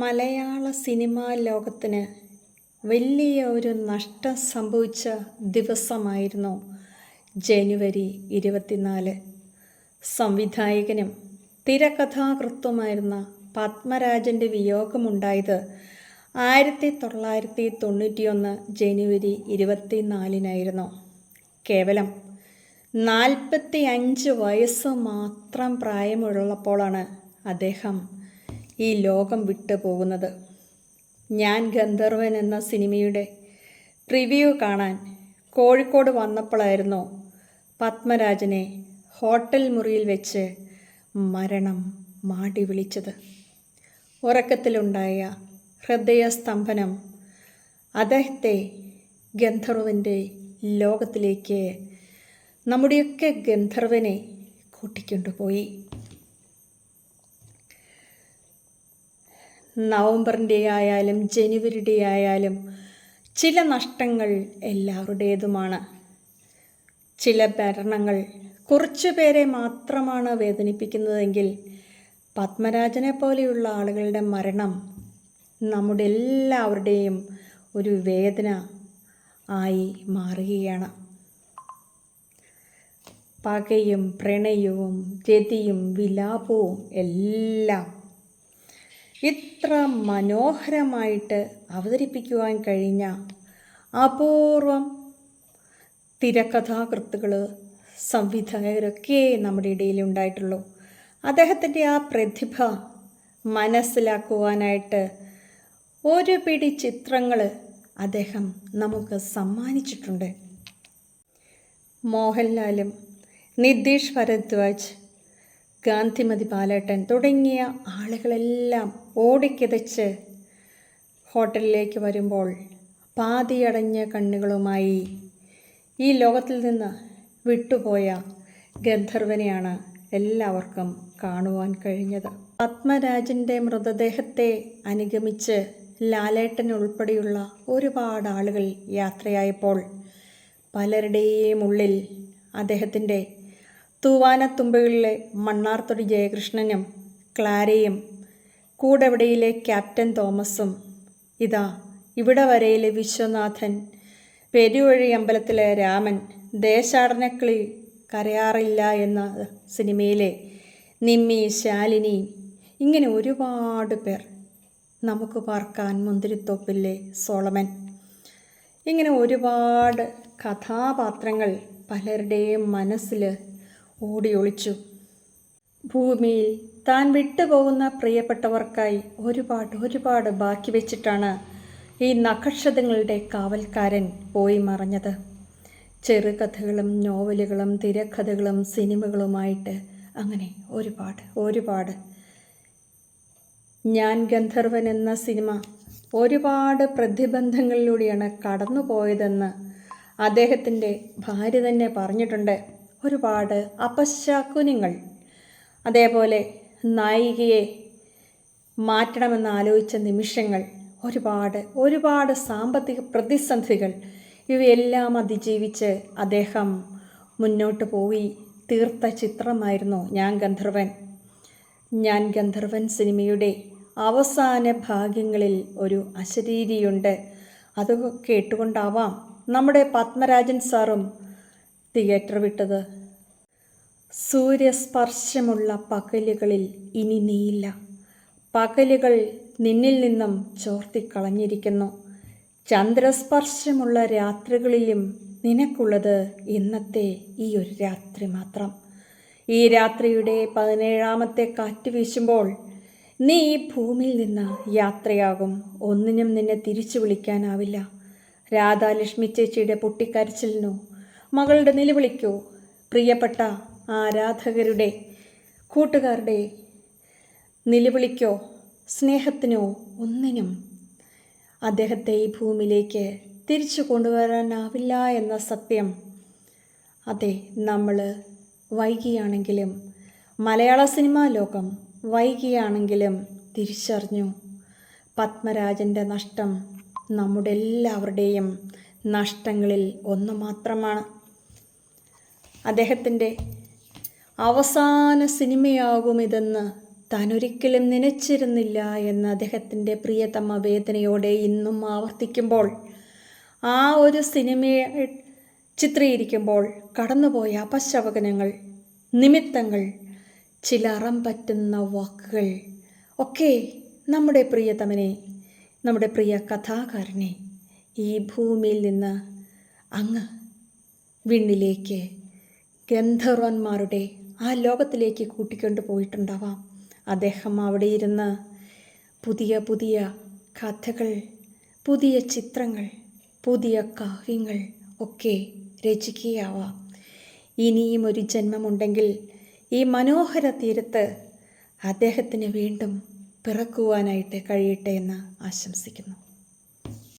മലയാള cinema ലോകത്തിന് വലിയ ഒരു നഷ്ടം സംഭവിച്ച ദിവസമായിരുന്നു ജനുവരി ഇരുപത്തിനാല്. സംവിധായകനും തിരക്കഥാകൃത്തുമായിരുന്ന പത്മരാജന്റെ വിയോഗമുണ്ടായത് ആയിരത്തി തൊള്ളായിരത്തി തൊണ്ണൂറ്റിയൊന്ന് ജനുവരി ഇരുപത്തിനാലിനായിരുന്നു. കേവലം നാൽപ്പത്തി അഞ്ച് വയസ്സ് മാത്രം പ്രായമുള്ളപ്പോഴാണ് അദ്ദേഹം ഈ ലോകം വിട്ടു പോകുന്നത്. ഞാൻ ഗന്ധർവൻ എന്ന സിനിമയുടെ റിവ്യൂ കാണാൻ കോഴിക്കോട് വന്നപ്പോഴായിരുന്നു പത്മരാജനെ ഹോട്ടൽ മുറിയിൽ വെച്ച് മരണം മാടി വിളിച്ചത്. ഉറക്കത്തിലുണ്ടായ ഹൃദയസ്തംഭനം അദ്ദേഹത്തെ ഗന്ധർവന്റെ ലോകത്തിലേക്ക് നമ്മുടെയൊക്കെ ഗന്ധർവനെ കൂട്ടിക്കൊണ്ടുപോയി. നവംബറിന്റെ ആയാലും ജനുവരിയുടെ ആയാലും ചില നഷ്ടങ്ങൾ എല്ലാവരുടേതുമാണ്. ചില ഭരണങ്ങൾ കുറച്ചു പേരെ മാത്രമാണ് വേദനിപ്പിക്കുന്നതെങ്കിൽ പത്മരാജനെ പോലെയുള്ള ആളുകളുടെ മരണം നമ്മുടെ എല്ലാവരുടെയും ഒരു വേദന ആയി മാറുകയാണ്. പകയും പ്രണയവും രതിയും വിലാപവും എല്ലാം ഇത്ര മനോഹരമായിട്ട് അവതരിപ്പിക്കുവാൻ കഴിഞ്ഞ അപൂർവം തിരക്കഥാകൃത്തുകൾ സംവിധായകരൊക്കെ നമ്മുടെ ഇടയിൽ ഉണ്ടായിട്ടുള്ളൂ. അദ്ദേഹത്തിന്റെ ആ പ്രതിഭ മനസ്സിലാക്കുവാനായിട്ട് ഒരു പിടി ചിത്രങ്ങൾ അദ്ദേഹം നമുക്ക് സമ്മാനിച്ചിട്ടുണ്ട്. മോഹൻലാലും നിതീഷ് ഭരദ്വാജ് ഗാന്ധിമതി പാലേട്ടൻ തുടങ്ങിയ ആളുകളെല്ലാം ഓടിക്കിതച്ച് ഹോട്ടലിലേക്ക് വരുമ്പോൾ പാതിയടഞ്ഞ കണ്ണുകളുമായി ഈ ലോകത്തിൽ നിന്ന് വിട്ടുപോയ ഗന്ധർവനെയാണ് എല്ലാവർക്കും കാണുവാൻ കഴിഞ്ഞത്. പത്മരാജന്റെ മൃതദേഹത്തെ അനുഗമിച്ച് ലാലേട്ടൻ ഉൾപ്പെടെയുള്ള ഒരുപാട് ആളുകൾ യാത്രയായപ്പോൾ പലരുടെയും ഉള്ളിൽ അദ്ദേഹത്തിന്റെ തൂവാനത്തുമ്പകളിലെ മണ്ണാർത്തൊടി ജയകൃഷ്ണനും ക്ലാരയും കൂടെവിടയിലെ ക്യാപ്റ്റൻ തോമസും ഇതാ ഇവിടെ വരയിലെ വിശ്വനാഥൻ പെരുവഴി അമ്പലത്തിലെ രാമൻ ദേശാടനക്കിളി കരയാറില്ല എന്ന സിനിമയിലെ നിമ്മി ശാലിനി ഇങ്ങനെ ഒരുപാട് പേർ നമുക്ക് പാർക്കാൻ മുന്തിരിത്തോപ്പിലെ സോളമൻ. ഇങ്ങനെ ഒരുപാട് കഥാപാത്രങ്ങൾ പലരുടെയും മനസ്സിൽ ഓടി ഒളിച്ചു ഭൂമിയിൽ താൻ വിട്ടുപോകുന്ന പ്രിയപ്പെട്ടവർക്കായി ഒരുപാട് ഒരുപാട് ബാക്കി വെച്ചിട്ടാണ് ഈ നക്ഷതങ്ങളുടെ കാവൽക്കാരൻ പോയി മറഞ്ഞത്. ചെറുകഥകളും നോവലുകളും തിരക്കഥകളും സിനിമകളുമായിട്ട് അങ്ങനെ ഒരുപാട് ഒരുപാട്. ഞാൻ ഗന്ധർവൻ എന്ന സിനിമ ഒരുപാട് പ്രതിബന്ധങ്ങളിലൂടെയാണ് കടന്നുപോയതെന്ന് അദ്ദേഹത്തിന്റെ ഭാര്യ തന്നെ പറഞ്ഞിട്ടുണ്ട്. ഒരുപാട് അപശാക്കുനിങ്ങൾ അതേപോലെ നായികയെ മാറ്റണമെന്ന് ആലോചിച്ച നിമിഷങ്ങൾ ഒരുപാട് ഒരുപാട് സാമ്പത്തിക പ്രതിസന്ധികൾ ഇവയെല്ലാം അതിജീവിച്ച് അദ്ദേഹം മുന്നോട്ട് പോയി. തീർത്ത ചിത്രമായിരുന്നു ഞാൻ ഗന്ധർവൻ. ഞാൻ ഗന്ധർവൻ സിനിമയുടെ അവസാന ഭാഗ്യങ്ങളിൽ ഒരു അശരീരിയുണ്ട്. അത് കേട്ടുകൊണ്ടാവാം. നമ്മുടെ പത്മരാജൻ സാറും തിയേറ്റർ വിട്ടത്. സൂര്യസ്പർശമുള്ള പകലുകളിൽ ഇനി നീയില്ല. പകലുകൾ നിന്നിൽ നിന്നും ചോർത്തിക്കളഞ്ഞിരിക്കുന്നു. ചന്ദ്രസ്പർശമുള്ള രാത്രികളിലും നിനക്കുള്ളത് ഇന്നത്തെ ഈ ഒരു രാത്രി മാത്രം. ഈ രാത്രിയുടെ പതിനേഴാമത്തെ കാറ്റ് വീശുമ്പോൾ നീ ഈ ഭൂമിയിൽ നിന്ന് യാത്രയാകും. ഒന്നിനും നിന്നെ തിരിച്ചു വിളിക്കാനാവില്ല. രാധാലക്ഷ്മി ചേച്ചിയുടെ പൊട്ടിക്കരച്ചിലിനോ മകളുടെ നിലവിളിക്കോ. പ്രിയപ്പെട്ട ആരാധകരുടെ കൂട്ടുകാരുടെ നിലവിളിക്കോ സ്നേഹത്തിനോ ഒന്നിനും അദ്ദേഹത്തെ ഈ ഭൂമിയിലേക്ക് തിരിച്ചു കൊണ്ടുവരാനാവില്ല എന്ന സത്യം. അതെ നമ്മൾ വൈകിയാണെങ്കിലും മലയാള സിനിമാ ലോകം വൈകിയാണെങ്കിലും തിരിച്ചറിഞ്ഞു. പത്മരാജന്റെ നഷ്ടം നമ്മുടെ എല്ലാവരുടെയും നഷ്ടങ്ങളിൽ ഒന്ന് മാത്രമാണ്. അദ്ദേഹത്തിന്റെ അവസാന സിനിമയാകുമിതെന്ന് താൻ ഒരിക്കലും നനച്ചിരുന്നില്ല എന്ന് അദ്ദേഹത്തിന്റെ പ്രിയതമ വേദനയോടെ ഇന്നും ആവർത്തിക്കുമ്പോൾ. ആ ഒരു സിനിമയെ ചിത്രീകരിക്കുമ്പോൾ കടന്നുപോയ അപശവകനങ്ങൾ നിമിത്തങ്ങൾ ചില അറം പറ്റുന്ന വാക്കുകൾ ഒക്കെ നമ്മുടെ പ്രിയതമനെ നമ്മുടെ പ്രിയ കഥാകാരനെ ഈ ഭൂമിയിൽ നിന്ന് അങ്ങ് വിണ്ണിലേക്ക് ഗന്ധർവന്മാരുടെ ആ ലോകത്തിലേക്ക് കൂട്ടിക്കൊണ്ടു പോയിട്ടുണ്ടാവാം. അദ്ദേഹം അവിടെ ഇരുന്ന് പുതിയ പുതിയ കഥകൾ പുതിയ ചിത്രങ്ങൾ പുതിയ കാവ്യങ്ങൾ ഒക്കെ രചിക്കുകയാവാം. ഇനിയും ഒരു ജന്മമുണ്ടെങ്കിൽ ഈ മനോഹര തീരത്ത് അദ്ദേഹത്തിന് വീണ്ടും പിറക്കുവാനായിട്ട് കഴിയട്ടെ എന്ന് ആശംസിക്കുന്നു.